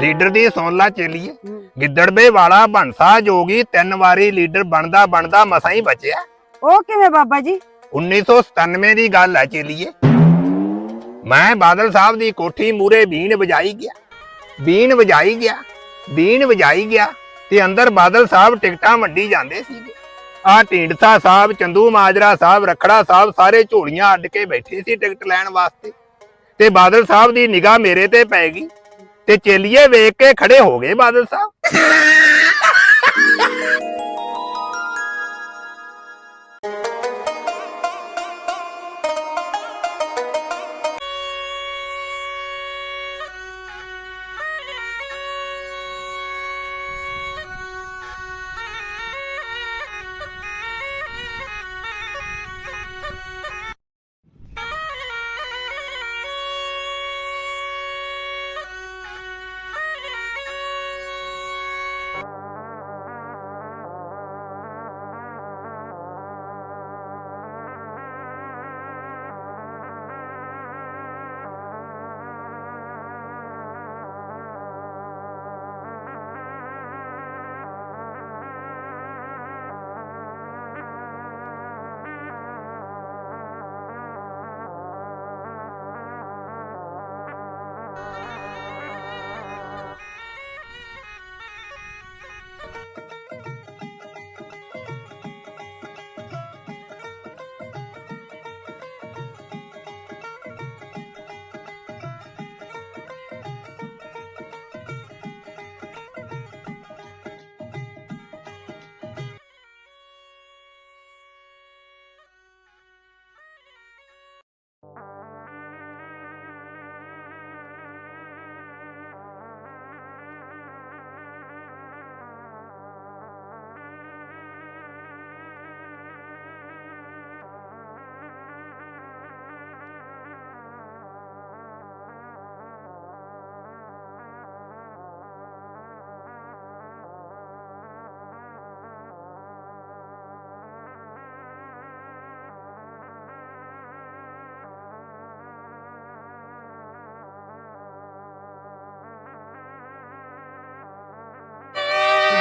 Leader ਦੀ ਸੁਣ ਲਾ ਚੇਲੀਏ। ਗਿੱਦੜਬੇ ਵਾਲਾ ਬੰਸਾ ਜੋਗੀ ਤਿੰਨ ਵਾਰੀ ਲੀਡਰ ਬਣਦਾ ਬਣਦਾ ਮਸਾਂ ਹੀ ਬਚਿਆ। ਉਹ ਕਿਵੇਂ ਬਾਬਾ ਜੀ? 1997 ਦੀ ਗੱਲ ਹੈ ਚੇਲੀਏ। ਮੈਂ ਬਾਦਲ ਸਾਹਿਬ ਦੀ ਕੋਠੀ ਮੂਰੇ ਬੀਨ ਵਜਾਈ ਗਿਆ। ਬੀਨ ਵਜਾਈ ਗਿਆ ਬੀਨ ਵਜਾਈ ਗਿਆ ਤੇ ਅੰਦਰ ਬਾਦਲ ਸਾਹਿਬ ਟਿਕਟਾਂ ਵੰਡੀ ਜਾਂਦੇ ਸੀਗੇ। ਆ ਢੀਂਡਸਾ ਸਾਹਿਬ ਚੰਦੂ ਮਾਜਰਾ ਸਾਹਿਬ ਰਖੜਾ ਸਾਹਿਬ ਸਾਰੇ ਝੋਲੀਆਂ ਅੱਡ ਕੇ ਬੈਠੇ ਸੀ ਟਿਕਟ ਲੈਣ ਵਾਸਤੇ। ਤੇ ਬਾਦਲ ਸਾਹਿਬ ਦੀ ਨਿਗਾਹ ਮੇਰੇ ਤੇ ਪੈ ਗਈ। ਤੇ ਚੇਲੀਏ ਵੇਖ ਕੇ ਖੜੇ ਹੋ ਗਏ ਬਾਦਲ ਸਾਹਿਬ।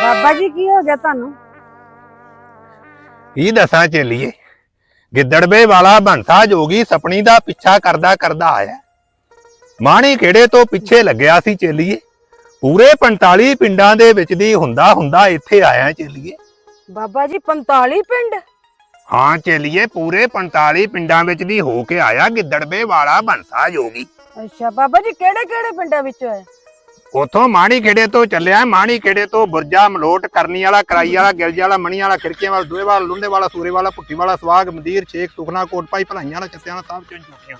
ਬਾਬਾ ਜੀ ਕੀ ਹੋ ਗਿਆ ਤੁਹਾਨੂੰ? ਕੀ ਦੱਸਾਂ ਚੱਲੀਏ? ਗਿੱਦੜਬੇ ਵਾਲਾ ਬੰਸਾ ਜੋਗੀ ਸਪਣੀ ਦਾ ਪਿੱਛਾ ਕਰਦਾ ਕਰਦਾ ਆਇਆ। ਮਾਣੀ ਕਿਹੜੇ ਤੋਂ ਪਿੱਛੇ ਲੱਗਿਆ ਸੀ ਚੱਲੀਏ। ਪੂਰੇ 45 ਪਿੰਡਾਂ ਦੇ ਵਿੱਚ ਦੀ ਹੁੰਦਾ ਹੁੰਦਾ ਇੱਥੇ ਆਇਆ ਚੱਲੀਏ। ਬਾਬਾ ਜੀ 45 ਪਿੰਡ? ਹਾਂ ਚੱਲੀਏ ਪੂਰੇ 45 ਪਿੰਡਾਂ ਵਿੱਚ ਦੀ ਹੋ ਕੇ ਆਇਆ ਗਿੱਦੜਬੇ ਵਾਲਾ ਬੰਸਾ ਜੋਗੀ। ਅੱਛਾ ਬਾਬਾ ਜੀ ਕਿਹੜੇ ਕਿਹੜੇ ਪਿੰਡਾਂ ਵਿੱਚੋਂ ਹੈ ਉਥੋਂ ਮਾਣੀ ਖੇੜੇ ਤੋਂ ਚੱਲਿਆ ਮਾਣੀ ਖੇੜੇ ਤੋਂ ਬੁਰਜਾ ਮਲੋਟ ਕਰਨੀ ਵਾਲਾ ਕਰਾਈ ਵਾਲਾ ਗਿਲਜ ਵਾਲਾ ਮਣੀ ਵਾਲਾ ਖਿੜਕੀਆਂ ਵਾਲਾ ਦੋਏ ਵਾਲਾ ਲੁੰਡੇ ਵਾਲਾ ਸੂਰੇ ਵਾਲਾ ਪੁੱਟੀ ਵਾਲਾ ਸਵਾਗ ਮੰਦੀਰ ਛੇਕ ਸੁਖਨਾ ਕੋਟ ਪਾਈ ਭਲਾਈਆਂ ਵਾਲਾ ਚੱਤਿਆਂ ਵਾਲਾ ਸਾਹਿਬ ਚੰਨ ਚੁੱਕੀਆਂ।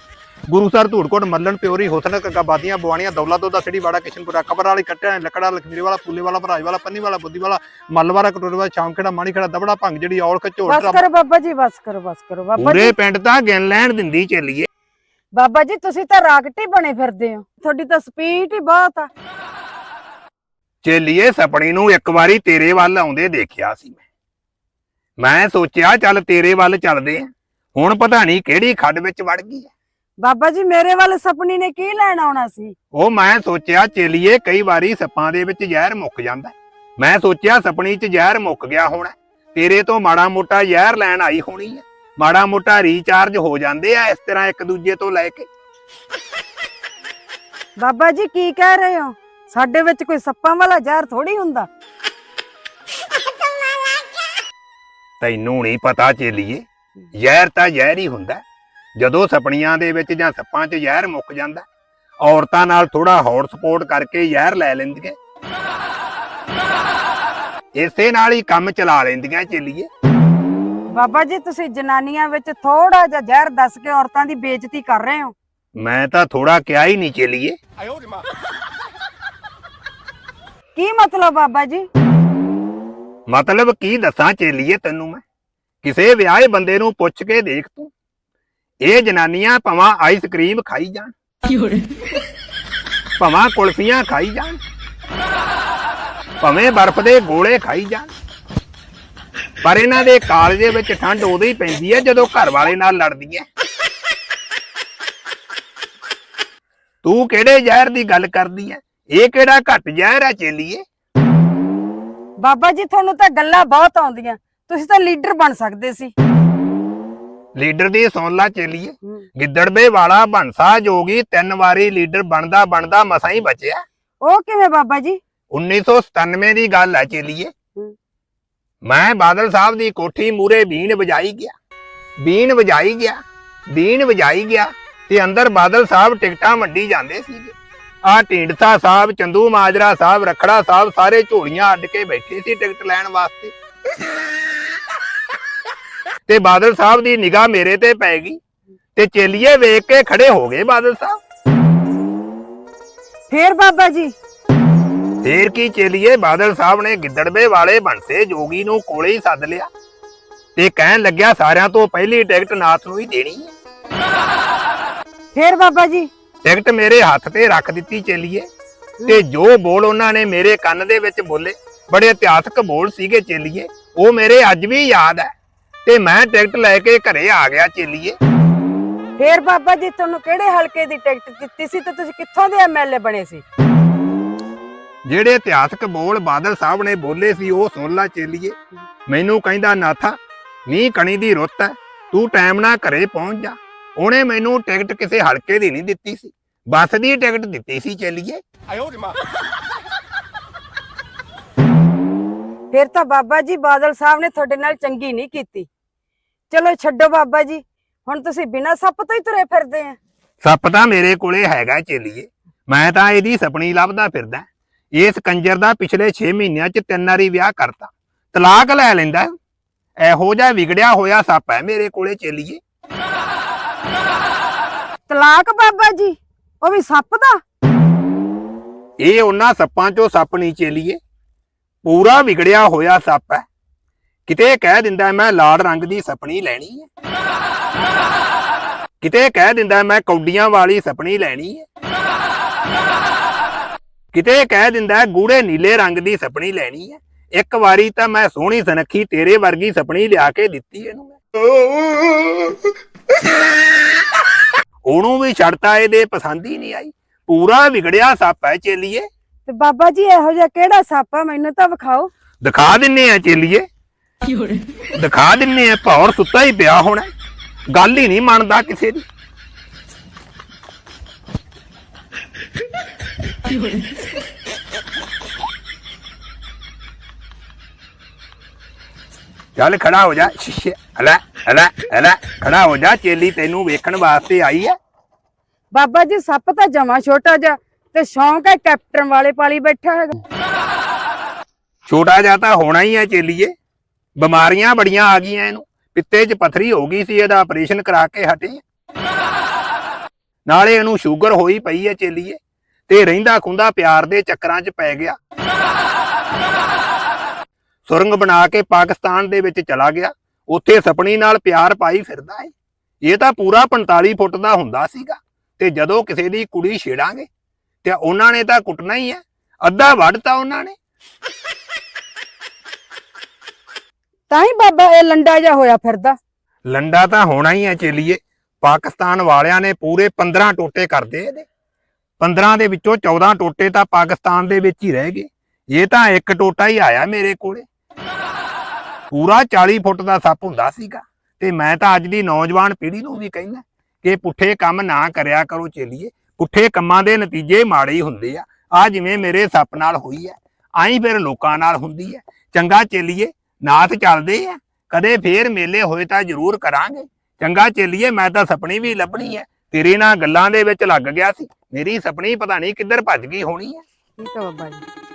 ਗੁਰੂਸਰ ਧੂੜਕੋਟ ਮੱਲਣ ਪਿਓਰੀ ਹੁਸਨ ਕਗਾਬਾਦੀਆਂ ਬਵਾਨੀਆਂ ਦੌਲਤ ਦਾ ਸੜੀ ਵਾੜਾ ਕਿਸ਼ਨਪੁਰਾ ਕਬਰ ਵਾਲੀ ਕੱਟਿਆ ਲੱਕੜਾ ਲਖਮੀਰੇ ਵਾਲਾ ਪੂਲੇ ਵਾਲਾ ਭਰਾਜ ਵਾਲਾ ਪੰਨੀ ਵਾਲਾ ਬੁੱਧੀ ਵਾਲਾ ਮੱਲ ਵਾਲਾ ਕਟੋਰੇ ਵਾਲਾ ਸ਼ਾਮ ਖੇੜਾ ਮਾਣੀ ਖੇੜਾ ਦਬੜਾ ਭੰਗ ਜਿਹੜੀ ਔਲਖ ਝੋਟ ਬਸ ਕਰੋ ਬਾਬਾ ਜੀ ਬਸ ਕਰੋ ਬਸ ਕਰੋ। ਬਾਬਾ ਪੂਰੇ ਜੀ। ਪਿੰਡ ਤਾਂ ਗਿਣ ਲੈਣ ਦਿੰਦੀ ਚੱਲੀਏ। ਬਾਬਾ ਜੀ ਤੁਸੀਂ ਤਾਂ ਰਾਕਟ ਹੀ ਬਣੇ ਫਿਰਦੇ ਹੋ। ਤੁਹਾਡੀ ਤਾਂ ਸਪੀਡ ਹੀ ਬਹੁਤ ਆ। ਚੇਲੀਏ ਸਪਣੀ ਨੂੰ ਇੱਕ ਵਾਰੀ ਤੇਰੇ ਵੱਲ ਆਉਂਦੇ ਦੇਖਿਆ ਸੀ ਮੈਂ। ਮੈਂ ਸੋਚਿਆ ਚੱਲ ਤੇਰੇ ਵੱਲ ਚੱਲਦੇ ਆ। ਹੁਣ ਪਤਾ ਨਹੀਂ ਕਿਹੜੀ ਖੱਡ ਵਿੱਚ ਵੜ ਗਈ ਹੈ ਬਾਬਾ ਜੀ ਮੇਰੇ ਵੱਲ ਸਪਨੀ ਨੇ ਕੀ ਲੈਣ ਆਉਣਾ ਸੀ? ਉਹ ਮੈਂ ਸੋਚਿਆ ਚੇਲੀਏ ਕਈ ਵਾਰੀ ਸੱਪਾਂ ਦੇ ਵਿੱਚ ਜ਼ਹਿਰ ਮੁੱਕ ਜਾਂਦਾ। ਮੈਂ ਸੋਚਿਆ ਸਪਣੀ 'ਚ ਜ਼ਹਿਰ ਮੁੱਕ ਗਿਆ ਹੋਣਾ। ਤੇਰੇ ਤੋਂ ਮਾੜਾ ਮੋਟਾ ਜ਼ਹਿਰ ਲੈਣ ਆਈ ਹੋਣੀ ਹੈ ਮਾੜਾ ਮੋਟਾ ਰੀਚਾਰਜ ਹੋ ਜਾਂਦੇ ਆ ਇਸ ਤਰ੍ਹਾਂ ਇੱਕ ਦੂਜੇ ਤੋਂ ਲੈ ਕੇ। ਬਾਬਾ ਜੀ ਕੀ ਕਹਿ ਰਹੇ ਹੋ? ਸਾਡੇ ਵਿੱਚ ਕੋਈ ਸੱਪਾਂ ਵਾਲਾ ਜ਼ਹਿਰ ਥੋੜੀ ਹੁੰਦਾ। ਤੈਨੂੰ ਨਹੀਂ ਪਤਾ ਚੇਲੀਏ ਜ਼ਹਿਰ ਤਾਂ ਜ਼ਹਿਰ ਹੀ ਹੁੰਦਾ। ਜਦੋਂ ਸਪਣੀਆਂ ਦੇ ਵਿੱਚ ਜਾਂ ਸੱਪਾਂ 'ਚ ਜ਼ਹਿਰ ਮੁੱਕ ਜਾਂਦਾ ਔਰਤਾਂ ਨਾਲ ਥੋੜਾ ਹੌਟ ਸਪੋਰਟ ਕਰਕੇ ਜ਼ਹਿਰ ਲੈ ਲੈਂਦੀਆਂ। ਇਸੇ ਨਾਲ ਹੀ ਕੰਮ ਚਲਾ ਲੈਂਦੀਆਂ ਚੇਲੀਏ। ਬਾਬਾ ਜੀ ਤੁਸੀਂ ਜਨਾਨੀਆਂ ਵਿੱਚ ਥੋੜਾ ਜਿਹਾ ਜ਼ਹਿਰ ਦੱਸ ਕੇ ਔਰਤਾਂ ਦੀ ਬੇਇੱਜ਼ਤੀ ਕਰ ਰਹੇ ਹੋ। ਮੈਂ ਤਾਂ ਥੋੜਾ ਕਿਹਾ ਹੀ ਨਹੀਂ ਚੇਲੀਏ। ਕੀ ਮਤਲਬ ਬਾਬਾ ਜੀ? ਮਤਲਬ ਕੀ ਦੱਸਾਂ ਚੇਲੀਏ ਤੈਨੂੰ ਮੈਂ? ਕਿਸੇ ਵਿਆਹੇ ਬੰਦੇ ਨੂੰ ਪੁੱਛ ਕੇ ਦੇਖ ਤੂੰ। ਇਹ ਜਨਾਨੀਆਂ ਭਵਾਂ ਆਈਸਕ੍ਰੀਮ ਖਾਈ ਜਾਣ। ਭਵਾਂ ਕੁਲਫੀਆਂ ਖਾਈ ਜਾਣ। ਭਵੇਂ ਬਰਫ਼ ਦੇ ਗੋਲੇ ਖਾਈ ਜਾਣ। ਪਰ ਇਹਨਾਂ ਦੇ ਕਾਲਜੇ ਵਿੱਚ ਠੰਡ ਉਦੋਂ ਹੀ ਪੈਂਦੀ ਹੈ ਜਦੋਂ ਘਰ ਵਾਲੇ ਨਾਲ ਲੜਦੀਆਂ ਤੂੰ ਕਿਹੜੇ ਜ਼ਹਿਰ ਦੀ ਗੱਲ ਕਰਦੀ ਹੈ? ਇਹ ਕਿਹੜਾ ਘੱਟ ਜ਼ਹਿਰ ਆ ਚੇਲੀਏ? ਬਾਬਾ ਜੀ ਤੁਹਾਨੂੰ ਤਾਂ ਗੱਲਾਂ ਬਹੁਤ ਆਉਂਦੀਆਂ। ਤੁਸੀਂ ਤਾਂ ਲੀਡਰ ਬਣ ਸਕਦੇ ਸੀ। ਲੀਡਰ ਦੀ ਸੁਣ ਲਾ ਚੇਲੀਏ। ਗਿੱਦੜਵੇ ਵਾਲਾ ਬੰਸਾ ਜੋਗੀ ਤਿੰਨ ਵਾਰੀ ਲੀਡਰ ਬਣਦਾ ਬਣਦਾ ਮਸਾਂ ਹੀ ਬਚਿਆ। ਉਹ ਕਿਵੇਂ ਬਾਬਾ ਜੀ? 1997 ਦੀ ਗੱਲ ਹੈ ਚੇਲੀਏ। ਹੂੰ। ਮੈਂ ਬਾਦਲ ਸਾਹਿਬ ਦੀ ਕੋਠੀ ਮੂਰੇ ਬੀਨ ਵਜਾਈ ਗਿਆ। ਬੀਨ ਵਜਾਈ ਗਿਆ, ਬੀਨ ਵਜਾਈ ਗਿਆ ਤੇ ਅੰਦਰ ਬਾਦਲ ਸਾਹਿਬ ਟਿਕਟਾਂ ਵੰਡੀ ਜਾਂਦੇ ਸੀਗੇ। ਆ ਢੀਂਡਸਾ ਸਾਹਿਬ, ਚੰਦੂ ਮਾਜਰਾ ਸਾਹਿਬ, ਰਖੜਾ ਸਾਹਿਬ ਸਾਰੇ ਝੋਲੀਆਂ ਅੱਡ ਕੇ ਬੈਠੇ ਸੀ ਟਿਕਟ ਲੈਣ ਵਾਸਤੇ। ਤੇ ਬਾਦਲ ਸਾਹਿਬ ਦੀ ਨਿਗਾਹ ਮੇਰੇ ਤੇ ਪੈ ਗਈ ਤੇ ਚੇਲੀਏ ਵੇਖ ਕੇ ਖੜੇ ਹੋ ਗਏ ਬਾਦਲ ਸਾਹਿਬ। ਫੇਰ ਬਾਬਾ ਜੀ ਫੇਰ ਕੀ ਚੇਲੀਏ? ਬਾਦਲ ਸਾਹਿਬ ਨੇ ਗਿੱਦੜਵੇ ਵਾਲੇ ਬੰਸੇ ਜੋਗੀ ਨੂੰ ਕੋਲੇ ਹੀ ਸੱਦ ਲਿਆ। ਤੇ ਕਹਿਣ ਲੱਗਿਆ ਸਾਰਿਆਂ ਤੋਂ ਪਹਿਲੀ ਟਿਕਟ ਨਾਥ ਨੂੰ ਹੀ ਦੇਣੀ ਹੈ। ਫੇਰ ਬਾਬਾ ਜੀ? ਟਿਕਟ ਮੇਰੇ ਹੱਥ ਤੇ ਰੱਖ ਦਿੱਤੀ ਚੇਲੀਏ। ਤੇ ਜੋ ਬੋਲ ਉਹਨਾਂ ਨੇ ਮੇਰੇ ਕੰਨ ਦੇ ਵਿੱਚ ਬੋਲੇ ਬੜੇ ਇਤਿਹਾਸਕ ਬੋਲ ਸੀਗੇ ਚੇਲੀਏ। ਉਹ ਮੇਰੇ ਅੱਜ ਵੀ ਯਾਦ ਹੈ। ਤੇ ਮੈਂ ਟਿਕਟ ਲੈ ਕੇ ਘਰੇ ਆ ਗਿਆ ਚੇਲੀਏ। ਫੇਰ ਬਾਬਾ ਜੀ ਤੁਹਾਨੂੰ ਕਿਹੜੇ ਹਲਕੇ ਦੀ ਟਿਕਟ ਦਿੱਤੀ ਸੀ ਤੇ ਤੁਸੀਂ ਕਿੱਥੋਂ ਦੇ ਐਮਐਲਏ ਬਣੇ ਸੀ? ਜਿਹੜੇ ਇਤਿਹਾਸਕ ਬੋਲ ਬਾਦਲ ਸਾਹਿਬ ਨੇ ਬੋਲੇ ਸੀ ਉਹ ਸੁਣ ਲਾ ਚੇਲੀਏ। ਮੈਨੂੰ ਕਹਿੰਦਾ ਨਾਥਾ ਨੀ ਕਣੀ ਦੀ ਰੁੱਤ ਹੈ ਤੂੰ ਟਾਈਮ ਨਾਲ ਘਰੇ ਪਹੁੰਚ ਜਾ। ਉਹਨੇ ਮੈਨੂੰ ਟਿਕਟ ਕਿਸੇ ਹਲਕੇ ਦੀ ਨਹੀਂ ਦਿੱਤੀ ਸੀ। ਬੱਸ ਦੀ ਟਿਕਟ ਦਿੱਤੀ ਸੀ ਚੇਲੀਏ। ਫੇਰ ਤਾਂ ਬਾਬਾ ਜੀ ਬਾਦਲ ਸਾਹਿਬ ਨੇ ਤੁਹਾਡੇ ਨਾਲ ਚੰਗੀ ਨਹੀਂ ਕੀਤੀ। ਚਲੋ ਛੱਡੋ ਬਾਬਾ ਜੀ ਹੁਣ ਤੁਸੀਂ ਬਿਨਾਂ ਸੱਪ ਤੋਂ ਹੀ ਤੁਰੇ ਫਿਰਦੇ ਆ। ਸੱਪ ਤਾਂ ਮੇਰੇ ਕੋਲੇ ਹੈਗਾ ਚੇਲੀਏ। ਮੈਂ ਤਾਂ ਇਹਦੀ ਸਪਣੀ ਲੱਭਦਾ ਫਿਰਦਾ। ਇਸ ਕੰਜਰ ਦਾ ਪਿਛਲੇ 6 ਮਹੀਨਿਆਂ 'ਚ ਤਿੰਨ ਵਾਰੀ ਵਿਆਹ ਕਰਤਾ। ਤਲਾਕ ਲੈ ਲੈਂਦਾ ਇਹੋ ਜਿਹਾ ਵਿਗੜਿਆ ਹੋਇਆ ਸੱਪ ਹੈ ਮੇਰੇ ਕੋਲੇ ਚੇਲੀਏ। ਤਲਾਕ ਬਾਬਾ ਜੀ ਉਹ ਵੀ ਸੱਪ ਦਾ? ਇਹ ਉਹਨਾਂ ਸੱਪਾਂ 'ਚੋਂ ਸੱਪ ਨਹੀਂ ਚੇਲੀਏ। ਪੂਰਾ ਵਿਗੜਿਆ ਹੋਇਆ ਸੱਪ ਹੈ। ਕਿਤੇ ਕਹਿ ਦਿੰਦਾ ਮੈਂ ਲਾਲ ਰੰਗ ਦੀ ਸਪਣੀ ਲੈਣੀ ਹੈ। ਕਿਤੇ ਕਹਿ ਦਿੰਦਾ ਮੈਂ ਕੌਡੀਆਂ ਵਾਲੀ ਸਪਣੀ ਲੈਣੀ ਹੈ। ਕਿਤੇ ਕਹਿ ਦਿੰਦਾ ਗੂੜੇ ਨੀਲੇ ਰੰਗ ਦੀ ਸਪਣੀ ਲੈਣੀ ਹੈ। ਇੱਕ ਵਾਰੀ ਤਾਂ ਮੈਂ ਸੋਹਣੀ ਸੁਨੱਖੀ ਤੇਰੇ ਵਰਗੀ ਸਪਣੀ ਲਿਆ ਕੇ ਦਿੱਤੀ ਇਹਨੂੰ ਮੈਂ। ਉਹਨੂੰ ਵੀ ਛੱਡਤਾ ਇਹਦੇ ਪਸੰਦ ਹੀ ਨਹੀਂ ਆਈ। ਪੂਰਾ ਵਿਗੜਿਆ ਸੱਪ ਹੈ ਚੇਲੀਏ। ਤੇ ਬਾਬਾ ਜੀ ਇਹੋ ਜਿਹਾ ਕਿਹੜਾ ਸੱਪ ਆ? ਮੈਨੂੰ ਤਾਂ ਵਿਖਾਓ। ਦਿਖਾ ਦਿੰਨੇ ਆ ਚੇਲੀਏ। ਦਿਖਾ ਦਿੰਨੇ ਆ ਭੌਰ ਸੁੱਤਾ ਹੀ ਪਿਆ ਹੋਣਾ। ਗੱਲ ਹੀ ਨਹੀਂ ਮੰਨਦਾ ਕਿਸੇ ਦੀ। ਚੱਲ ਖੜਾ ਹੋ ਜਾ ਸ਼ੀਸ਼ੇ। ਹਲਾ ਹਲਾ ਹਲਾ ਖੜਾ ਹੋ ਜਾ ਚੇਲੀ ਤੈਨੂੰ ਵੇਖਣ ਵਾਸਤੇ ਆਈ ਹੈ ਬਾਬਾ ਜੀ ਸੱਪ ਤਾਂ ਜਮਾ ਛੋਟਾ ਜਿਹਾ ਤੇ ਸ਼ੌਂਕ ਹੈ ਕੈਪਟਨ ਵਾਲੇ ਪਾਲੀ ਬੈਠਾ ਹੈਗਾ। ਛੋਟਾ ਜਿਹਾ ਤਾਂ ਹੋਣਾ ਹੀ ਹੈ ਚੇਲੀਏ। ਬਿਮਾਰੀਆਂ ਬੜੀਆਂ ਆ ਗਈਆਂ ਇਹਨੂੰ। ਪਿੱਤੇ 'ਚ ਪਥਰੀ ਹੋ ਗਈ ਸੀ ਇਹਦਾ ਆਪਰੇਸ਼ਨ ਕਰਾ ਕੇ ਹਟੇ। ਨਾਲੇ ਇਹਨੂੰ ਸ਼ੂਗਰ ਹੋਈ ਪਈ ਹੈ ਚੇਲੀਏ। ਤੇ ਰਹਿੰਦਾ ਖੁੰਦਾ ਪਿਆਰ ਦੇ ਚੱਕਰਾਂ 'ਚ ਪੈ ਗਿਆ। ਸੁਰੰਗ ਬਣਾ ਕੇ ਪਾਕਿਸਤਾਨ ਦੇ ਵਿੱਚ ਚਲਾ ਗਿਆ। ਉੱਥੇ ਸਪਣੀ ਨਾਲ ਪਿਆਰ ਪਾਈ ਫਿਰਦਾ ਹੈ ਇਹ ਤਾਂ ਪੂਰਾ 45 ਫੁੱਟ ਦਾ ਹੁੰਦਾ ਸੀਗਾ ਤੇ ਜਦੋਂ ਕਿਸੇ ਦੀ ਕੁੜੀ ਛੇੜਾਂਗੇ ਤੇ ਉਹਨਾਂ ਨੇ ਤਾਂ ਕੁੱਟਣਾ ਹੀ ਹੈ। ਅੱਧਾ ਵੱਢਤਾ ਉਹਨਾਂ ਨੇ। ਤਾਂ ਹੀ ਬਾਬਾ ਇਹ ਲੰਡਾ ਜਿਹਾ ਹੋਇਆ ਫਿਰਦਾ। ਲੰਡਾ ਤਾਂ ਹੋਣਾ ਹੀ ਹੈ ਚੇਲੀਏ। ਪਾਕਿਸਤਾਨ ਵਾਲਿਆਂ ਨੇ ਪੂਰੇ 15 ਟੋਟੇ ਕਰਦੇ ਇਹਦੇ 15 ਦੇ ਵਿੱਚੋਂ 14 ਟੋਟੇ ਤਾਂ ਪਾਕਿਸਤਾਨ ਦੇ ਵਿੱਚ ਹੀ ਰਹਿ ਗਏ। ਇਹ ਤਾਂ ਇੱਕ ਟੋਟਾ ਹੀ ਆਇਆ ਮੇਰੇ ਕੋਲੇ। ਪੂਰਾ 40 ਫੁੱਟ ਦਾ ਸੱਪ ਹੁੰਦਾ ਸੀਗਾ ਤੇ ਮੈਂ ਤਾਂ ਅੱਜ ਦੀ ਨੌਜਵਾਨ ਪੀੜ੍ਹੀ ਨੂੰ ਵੀ ਕਹਿੰਦਾ ਕਿ ਪੁੱਠੇ ਕੰਮ ਨਾ ਕਰਿਆ ਕਰੋ ਚੇਲੀਏ। ਪੁੱਠੇ ਕੰਮਾਂ ਦੇ ਨਤੀਜੇ ਮਾੜੇ ਹੀ ਹੁੰਦੇ ਆ। ਆ ਜਿਵੇਂ ਮੇਰੇ ਸੱਪ ਨਾਲ ਹੋਈ ਹੈ ਆਈ ਫਿਰ ਲੋਕਾਂ ਨਾਲ ਹੁੰਦੀ ਹੈ ਚੰਗਾ ਚੇਲੀਏ, ਨਾਥ ਚੱਲਦੇ ਆ। ਕਦੇ ਫੇਰ ਮੇਲੇ ਹੋਏ ਤਾਂ ਜ਼ਰੂਰ ਕਰਾਂਗੇ। ਚੰਗਾ ਚੇਲੀਏ, ਮੈਂ ਤਾਂ ਸਪਣੀ ਵੀ ਲੱਭਣੀ ਹੈ ਤੇਰੇ ਨਾਲ ਗੱਲਾਂ ਦੇ ਵਿੱਚ ਲੱਗ ਗਿਆ ਸੀ। ਮੇਰੀ ਸਪਣੀ ਪਤਾ ਨਹੀਂ ਕਿੱਧਰ ਭੱਜ ਗਈ ਹੋਣੀ ਹੈ ਠੀਕ ਹੈ ਬਾਬਾ ਜੀ।